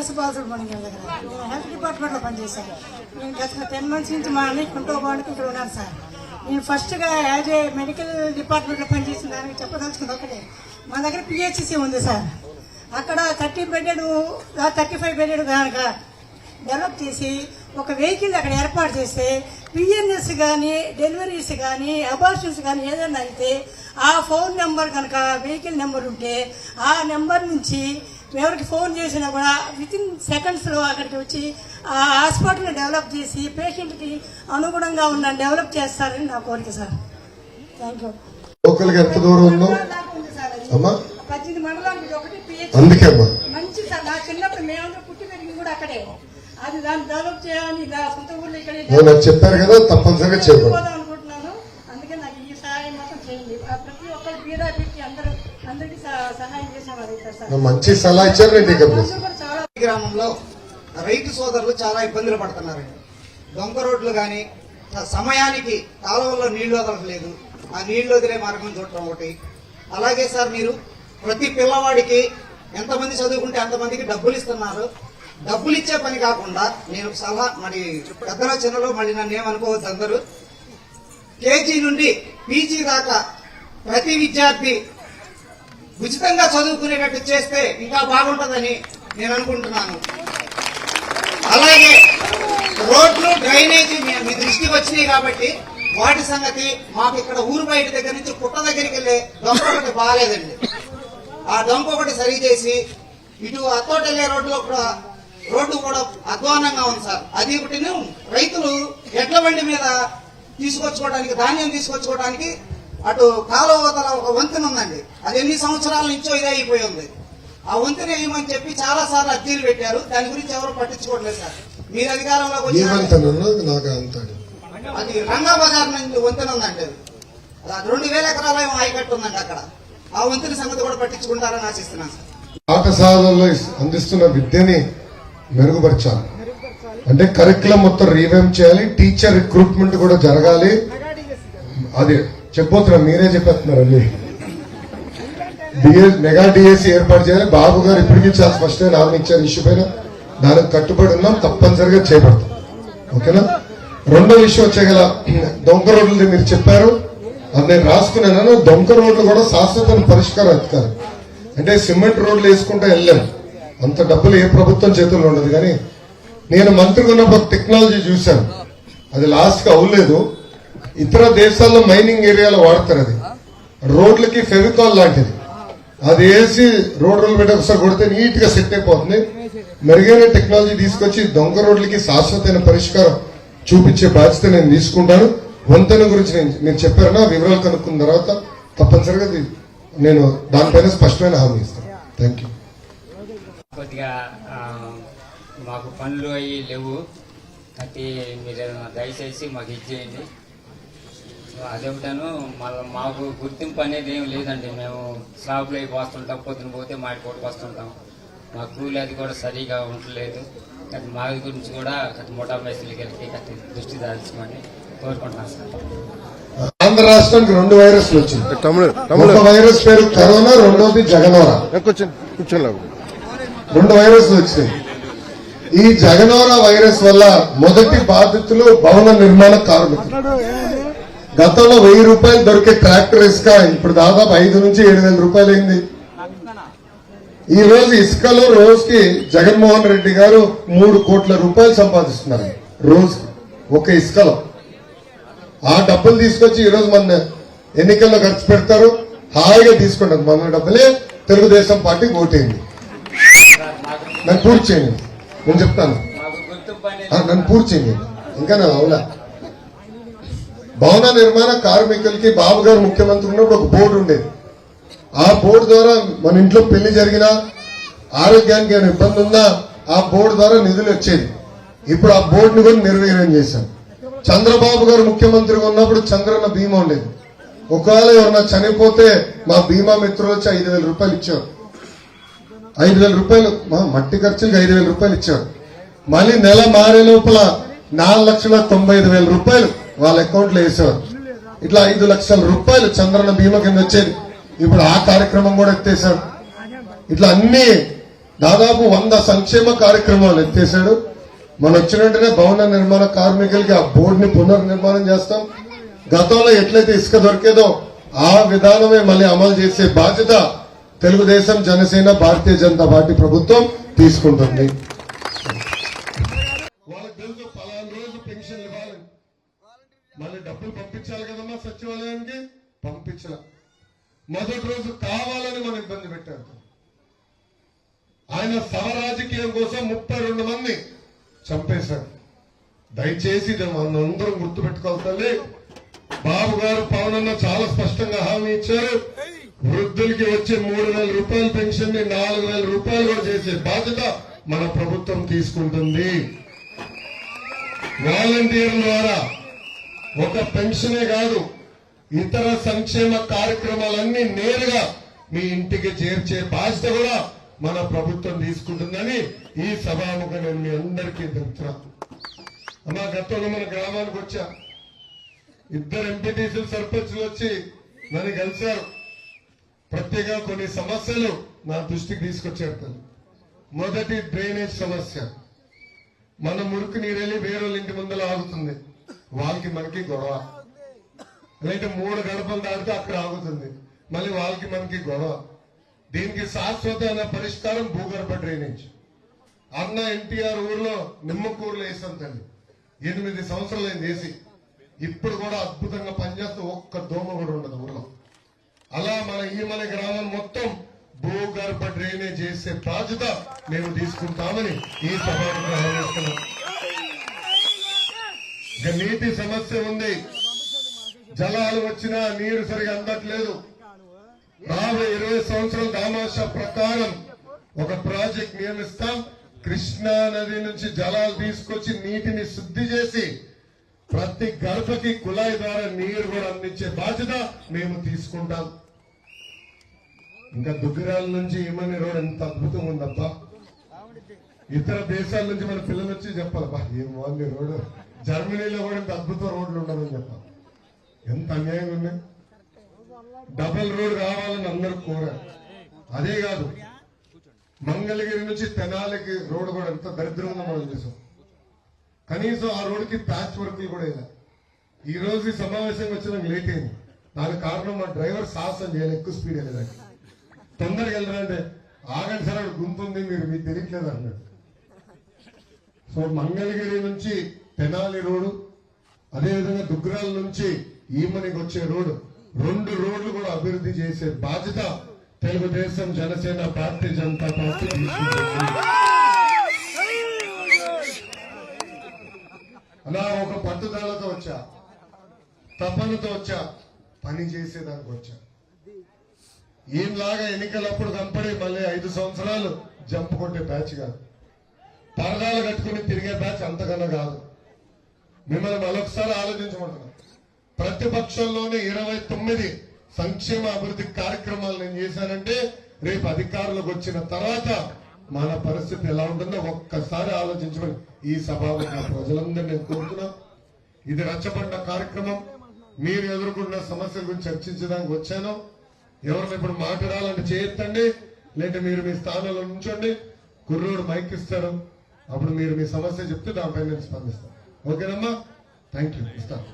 Yes Balasubrahmanyam గారి దగ్గర. నేను హెల్త్ డిపార్ట్మెంట్లో పనిచేశాను నేను గత టెన్ మంత్స్ నుంచి మా అన్ని కుంటో ఇక్కడ ఉన్నాను సార్. నేను ఫస్ట్గా యాజ్ ఏ మెడికల్ డిపార్ట్మెంట్లో పనిచేసిన దానికి చెప్పదలుచుకుంది ఒకటే. మా దగ్గర పిహెచ్సి ఉంది సార్. అక్కడ thirty bedded thirty five bedded కనుక డెవలప్ చేసి ఒక వెహికల్ అక్కడ ఏర్పాటు చేస్తే పిఎన్ఎస్ కానీ డెలివరీస్ కానీ అబార్షన్స్ కానీ ఏదైనా అయితే ఆ ఫోన్ నెంబర్ కనుక వెహికల్ నెంబర్ ఉంటే ఆ నెంబర్ నుంచి ఎవరికి ఫోన్ చేసినా కూడా విత్ ఇన్ సెకండ్స్లో అక్కడికి వచ్చి ఆ హాస్పిటల్ని డెవలప్ చేసి పేషెంట్కి అనుగుణంగా ఉన్న డెవలప్ చేస్తారని నా కోరిక సార్. థ్యాంక్ యూ లోకల్గా ఎంత దూరం ఉందో? అమ్మా? పద్దెనిమిది మండలానికి ఇది ఒకటి పిహెచ్ అందుకే అమ్మా. మంచి సార్. నా చిన్నప్పుడు మేమందరూ పుట్టి పెరిగింది కూడా అక్కడే. అది దాన్ని డెవలప్ చేయాలని సొంత ఊర్లో ఇక్కడ చెప్పారు కదా తప్పనిసరిగా చేపడు మంచి సలహా ఇచ్చారు నేను గ్రామంలో రైతు సోదరులు చాలా ఇబ్బందులు పడుతున్నారండి. దొంగ రోడ్లు కానీ సమయానికి కాలువల్లో నీళ్ళు వదలట్లేదు. ఆ నీళ్ళు వదిలే మార్గం చూడటం ఒకటి. అలాగే సార్ మీరు ప్రతి పిల్లవాడికి ఎంతమంది చదువుకుంటే అంతమందికి డబ్బులు ఇస్తున్నారు. డబ్బులు ఇచ్చే పని కాకుండా నేను సలహా మరి పెద్దల చిన్నలో మళ్ళీ నన్ను ఏమనుకోవద్దు అందరూ. కేజీ నుండి పీజీ దాకా ప్రతి విద్యార్థి ఉచితంగా చదువుకునేటట్టు చేస్తే ఇంకా బాగుంటుందని నేను అనుకుంటున్నాను. అలాగే రోడ్లు డ్రైనేజీ మీ- మీ దృష్టికి వచ్చినాయి కాబట్టి వాటి సంగతి మాకు ఇక్కడ ఊరు బయట దగ్గర నుంచి పుట్ట దగ్గరికి వెళ్ళే దొంగ ఒకటి బాగాలేదండి. ఆ డొంక ఒకటి సరి చేసి ఇటు అత్తోట వెళ్ళే రోడ్లో కూడా రోడ్డు కూడా అధ్వానంగా ఉంది సార్. అది ఒకటి రైతులు ఎడ్ల బండి మీద తీసుకొచ్చుకోవడానికి ధాన్యం తీసుకొచ్చుకోవడానికి అటు కాలువతల ఒక వంతెన ఉందండి. అది ఎన్ని సంవత్సరాల నుంచో ఇదే అయిపోయి ఉంది. ఆ వంతెన వేయమని చెప్పి చాలా సార్లు అర్జీలు పెట్టారు. దాని గురించి ఎవరు పట్టించుకోవట్లేదు సార్. మీరు అధికారంలోకి వచ్చారు. అంతాడు అది రంగా బజార్ నుంచి వంతెన ఉందండి అది. అది రెండు వేల ఎకరాల ఏమో ఆయకట్టు ఉందండి అక్కడ. ఆ వంతెన సంగతి కూడా పట్టించుకుంటారని ఆశిస్తున్నాను సార్. పాఠశాలల్లో ఇస్- అందిస్తున్న విద్యని మెరుగుపరచాలి. అంటే కరికులం మొత్తం రీవ్యామ్ చేయాలి. టీచర్ రిక్రూట్మెంట్ కూడా జరగాలి. అది. చెప్పబోతున్నా మీరే చెప్పేస్తున్నారు అన్ని. డిఎస్ మెగా డిఎస్సి ఏర్పాటు చేయాలి. బాబు గారు ఇప్పటికీ చాలా స్పష్టమైన హామీ ఇచ్చారు ఇష్యూ పైన. దానికి కట్టుబడి ఉన్నాం తప్పనిసరిగా చేపడతాం. ఓకేనా? రెండో విషయం వచ్చేగల దొంగ రోడ్లు మీరు చెప్పారు. అది నేను రాసుకున్నాను. దొంగ రోడ్లు కూడా శాశ్వత పరిష్కారం ఎత్తుకారు అంటే సిమెంట్ రోడ్లు వేసుకుంటే వెళ్ళాను అంత డబ్బులు ఏ ప్రభుత్వం చేతుల్లో ఉండదు. కానీ నేను మంత్రిగా ఉన్నప్పుడు టెక్నాలజీ చూశాను. అది లాస్ట్గా అవ్వలేదు. ఇతర దేశాల్లో మైనింగ్ ఏరియాలో వాడతారు అది. రోడ్లకి ఫెవికాల్ లాంటిది. అది వేసి రోడ్ రోడ్లు పెట్టి ఒకసారి కొడితే నీట్గా సెట్ అయిపోతుంది. మెరుగైన టెక్నాలజీ తీసుకొచ్చి దొంగ రోడ్లకి శాశ్వతమైన పరిష్కారం చూపించే బాధ్యత నేను తీసుకుంటాను. వంతెన గురించి నేను నేను చెప్పారన్నా వివరాలు కనుక్కున్న తర్వాత తప్పనిసరిగా నేను దానిపైన స్పష్టమైన హామీ ఇస్తాను. థ్యాంక్ యూ కొద్దిగా మాకు పనులు అవి లేవు. కాబట్టి మీరు దయచేసి మాకు ఇచ్చేయండి సో అదొకటాను మళ్ళీ మాకు గుర్తింపు అనేది ఏం లేదండి. మేము షాపులో అవి పోస్తుంటాం పొద్దున పోతే మాటి పూటకు వస్తుంటాం. మా కూలి అది కూడా సరిగా ఉండలేదు. అది మా గురించి కూడా వెళ్ళి కట్టి దృష్టి దాల్చమని కోరుకుంటున్నాను సార్. ఆంధ్ర రాష్ట్రానికి రెండు వైరస్లు వచ్చింది. ఒక వైరస్ పేరు కరోనా రెండోది జగనోరా. కూర్చొని కూర్చోలేవు రెండు వైరస్లు వచ్చినాయి. ఈ జగనోరా వైరస్ వల్ల మొదటి బాధితులు భవన నిర్మాణ కార్మికులు. గతంలో వెయ్యి రూపాయలు దొరికే ట్రాక్టర్ ఇసుక ఇప్పుడు దాదాపు ఐదు నుంచి ఏడు వేల రూపాయలు అయింది ఈ రోజు ఇసుకలో రోజుకి జగన్మోహన్ రెడ్డి గారు మూడు కోట్ల రూపాయలు సంపాదిస్తున్నారు రోజుకి ఒక ఇసుకలో. ఆ డబ్బులు తీసుకొచ్చి ఈ రోజు మన ఎన్నికల్లో ఖర్చు పెడతారు హాయిగా తీసుకుంటారు. మన డబ్బులే తెలుగుదేశం పార్టీకి ఓటేయండి. నన్ను పూర్తి చేయండి. నేను చెప్తాను. నన్ను పూర్తి చేయండి. ఇంకా నేను అవునా భవన నిర్మాణ కార్మికులకి బాబు గారు ముఖ్యమంత్రి ఉన్నప్పుడు ఒక బోర్డు ఉండేది. ఆ బోర్డు ద్వారా మన ఇంట్లో పెళ్ళి జరిగినా ఆరోగ్యానికి ఏమైనా ఇబ్బంది ఉందా ఆ బోర్డు ద్వారా నిధులు వచ్చేది ఇప్పుడు ఆ బోర్డుని కూడా నిర్వీర్యం చేశాం చంద్రబాబు గారు ముఖ్యమంత్రిగా ఉన్నప్పుడు చంద్రన్న బీమా ఉండేది. ఒకవేళ ఎవరన్నా చనిపోతే మా బీమా మిత్రులు వచ్చి ఐదు వేల రూపాయలు ఇచ్చారు ఐదు వేల రూపాయలు మా మట్టి ఖర్చులకు ఐదు వేల రూపాయలు ఇచ్చారు మళ్ళీ నెల మారే లోపల నాలుగు లక్షల తొంభై ఐదు వేల రూపాయలు వాళ్ళ అకౌంట్లో వేసేవారు. ఇట్లా ఐదు లక్షల రూపాయలు చంద్రన్న బీమా కింద వచ్చేది. ఇప్పుడు ఆ కార్యక్రమం కూడా ఎత్తేసాడు ఇట్లా అన్ని దాదాపు వంద సంక్షేమ కార్యక్రమాలు ఎత్తేసాడు మనం వచ్చిన వెంటనే భవన నిర్మాణ కార్మికులకి ఆ బోర్డుని పునర్నిర్మాణం చేస్తాం. గతంలో ఎట్లయితే ఇసుక దొరికేదో ఆ విధానమే మళ్ళీ అమలు చేసే బాధ్యత తెలుగుదేశం జనసేన భారతీయ జనతా పార్టీ ప్రభుత్వం తీసుకుంటుంది వాళ్ళకి తెలుసు పలానా రోజు పెన్షన్ ఇవ్వాలని మళ్ళీ డబ్బులు పంపించాలి కదమ్మా సచివాలయానికి? పంపించిన. మొదటి రోజు కావాలని మనం ఇబ్బంది పెట్టారు. ఆయన సమరాజకీయం కోసం ముప్పై రెండు మంది చంపేశారు. దయచేసి ఇది మనందరం గుర్తుపెట్టుకోవాలి తల్లి. బాబు గారు పవన్ అన్న చాలా స్పష్టంగా హామీ ఇచ్చారు. వృద్ధులకి వచ్చే మూడు వేల రూపాయల పెన్షన్ని నాలుగు వేల రూపాయలు కూడా చేసే బాధ్యత మన ప్రభుత్వం తీసుకుంటుంది. వాలంటీర్ ద్వారా ఒక పెన్షనే కాదు ఇతర సంక్షేమ కార్యక్రమాలన్నీ నేరుగా మీ ఇంటికి చేర్చే బాధ్యత కూడా మన ప్రభుత్వం తీసుకుంటుందని ఈ సభాముఖ నేను మీ అందరికీ తెలుపుతున్నా అమ్మా గతంలో మన గ్రామానికి వచ్చా. ఇద్దరు ఎంపీటీసీలు సర్పంచ్లు వచ్చి నన్ను కలిశారు. ప్రత్యేక కొన్ని సమస్యలు నా దృష్టికి తీసుకొచ్చారు మొదటి డ్రైనేజ్ సమస్య. మన మురికి నీరెళ్ళి వేరే వాళ్ళ ఇంటి ముందర ఆగుతుంది. వాళ్ళకి మనకి గొడవ. లేదంటే మూడు గడపలు దాటితే అక్కడ ఆగుతుంది. మళ్ళీ వాళ్ళకి మనకి గొడవ. దీనికి శాశ్వతమైన పరిష్కారం భూగర్భ డ్రైనేజ్. అన్న ఎన్టీఆర్ ఊర్లో నిమ్మకూరులో వేసాం తల్లి. ఎనిమిది సంవత్సరాలు అయింది వేసి. ఇప్పుడు కూడా అద్భుతంగా పనిచేస్తూ ఒక్క దోమ కూడా ఉండదు ఊర్లో. అలా మన ఈ మన గ్రామం మొత్తం భూగర్భ డ్రైనేజ్ చేసే బాధ్యత మేము తీసుకుంటామని ఈ సభ నీటి సమస్య ఉంది. జలాలు వచ్చినా నీరు సరిగా అందట్లేదు. రాబోయే ఇరవై సంవత్సరాల దామాష ప్రకారం ఒక ప్రాజెక్ట్ నియమిస్తాం. కృష్ణా నది నుంచి జలాలు తీసుకొచ్చి నీటిని శుద్ధి చేసి ప్రతి గడపకి కుళాయి ద్వారా నీరు కూడా అందించే బాధ్యత మేము తీసుకుంటాం. ఇంకా దుగ్గిరాల నుంచి ఇమని రోడ్ ఎంత అద్భుతం ఉందబ్బా. ఇతర దేశాల నుంచి మన పిల్లలు వచ్చి చెప్పాలబ్బా ఏం బాగుంది రోడ్డు జర్మనీలో కూడా ఇంత అద్భుత రోడ్లు ఉండదని చెప్పాలి. ఎంత అన్యాయం ఉన్నాయి డబల్ రోడ్ కావాలని అందరూ కోరారు. అదే కాదు మంగళగిరి నుంచి తెనాలికి రోడ్డు కూడా ఎంత దరిద్రంగా మనం చూసాం. కనీసం ఆ రోడ్డుకి ప్యాచ్ వర్క్లు కూడా ఇలా. ఈ రోజు ఈ సమావేశం వచ్చిన లేట్ అయింది. దానికి కారణం మా డ్రైవర్ సాహసం చేయాలి ఎక్కువ స్పీడ్ వెళ్ళడానికి తొందరగా వెళ్ళాలంటే ఆగండి సార్ గుంతుంది మీరు మీకు తెలియట్లేదు అన్నాడు. సో మంగళగిరి నుంచి తెనాలి రోడ్డు అదేవిధంగా దుగ్గరాల నుంచి ఈమనికి వచ్చే రోడ్డు. రెండు రోడ్లు కూడా అభివృద్ధి చేసే బాధ్యత తెలుగుదేశం జనసేన పార్టీ జనతా పార్టీ అలా ఒక పట్టుదలతో వచ్చా తపనతో వచ్చా పని చేసేదానికి వచ్చా. ఏంలాగా ఎన్నికలప్పుడు కంపడి మళ్ళీ ఐదు సంవత్సరాలు జంపు కొట్టే బ్యాచ్ కాదు. పరదాలు కట్టుకుని తిరిగే బ్యాచ్ అంతకన్నా కాదు. మిమ్మల్ని మరొకసారి ఆలోచించమంటున్నాను ప్రతిపక్షంలోనే ఇరవై తొమ్మిది సంక్షేమ అభివృద్ధి కార్యక్రమాలు నేను చేశానంటే రేపు అధికారులకు వచ్చిన తర్వాత మన పరిస్థితి ఎలా ఉంటుందో ఒక్కసారి ఆలోచించమని ఈ సభలో నా ప్రజలందరినీ నేను కోరుతున్నా. ఇది రచ్చబండ కార్యక్రమం. మీరు ఎదుర్కొన్న సమస్యల గురించి చర్చించడానికి వచ్చాను. ఎవరిని ఇప్పుడు మాట్లాడాలని చేయొద్దండి. లేదంటే మీరు మీ స్థానంలో ఉంచండి కుర్రోడు మైక్ ఇస్తారు. అప్పుడు మీరు మీ సమస్య చెప్తే దానిపై నేను స్పందిస్తాను. ఓకేనమ్మా. థ్యాంక్ యూ ఇస్తాను